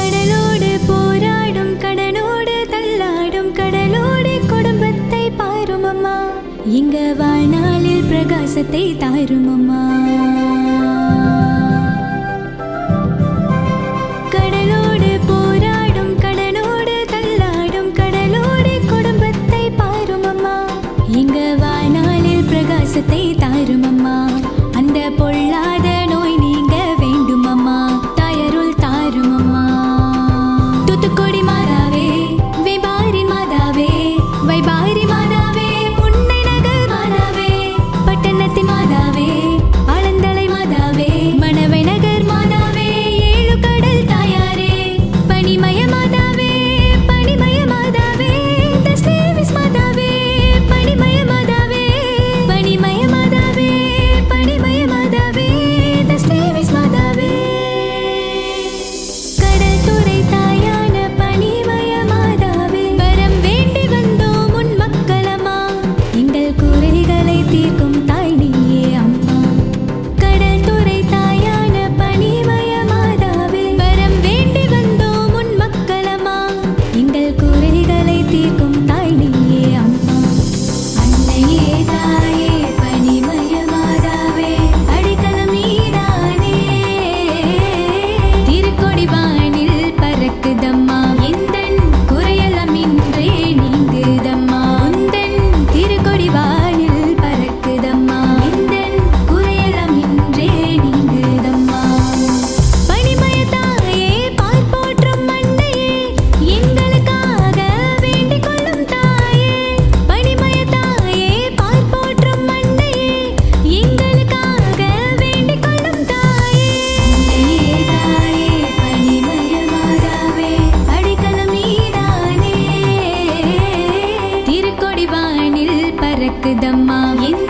கடலோடு போராடும் கடனோடு தள்ளாடும் கடலோடு குடும்பத்தை பாரும் அம்மா இங்க வாழ்நாளில் பிரகாசத்தை தாரும் காக்குதம்மா என்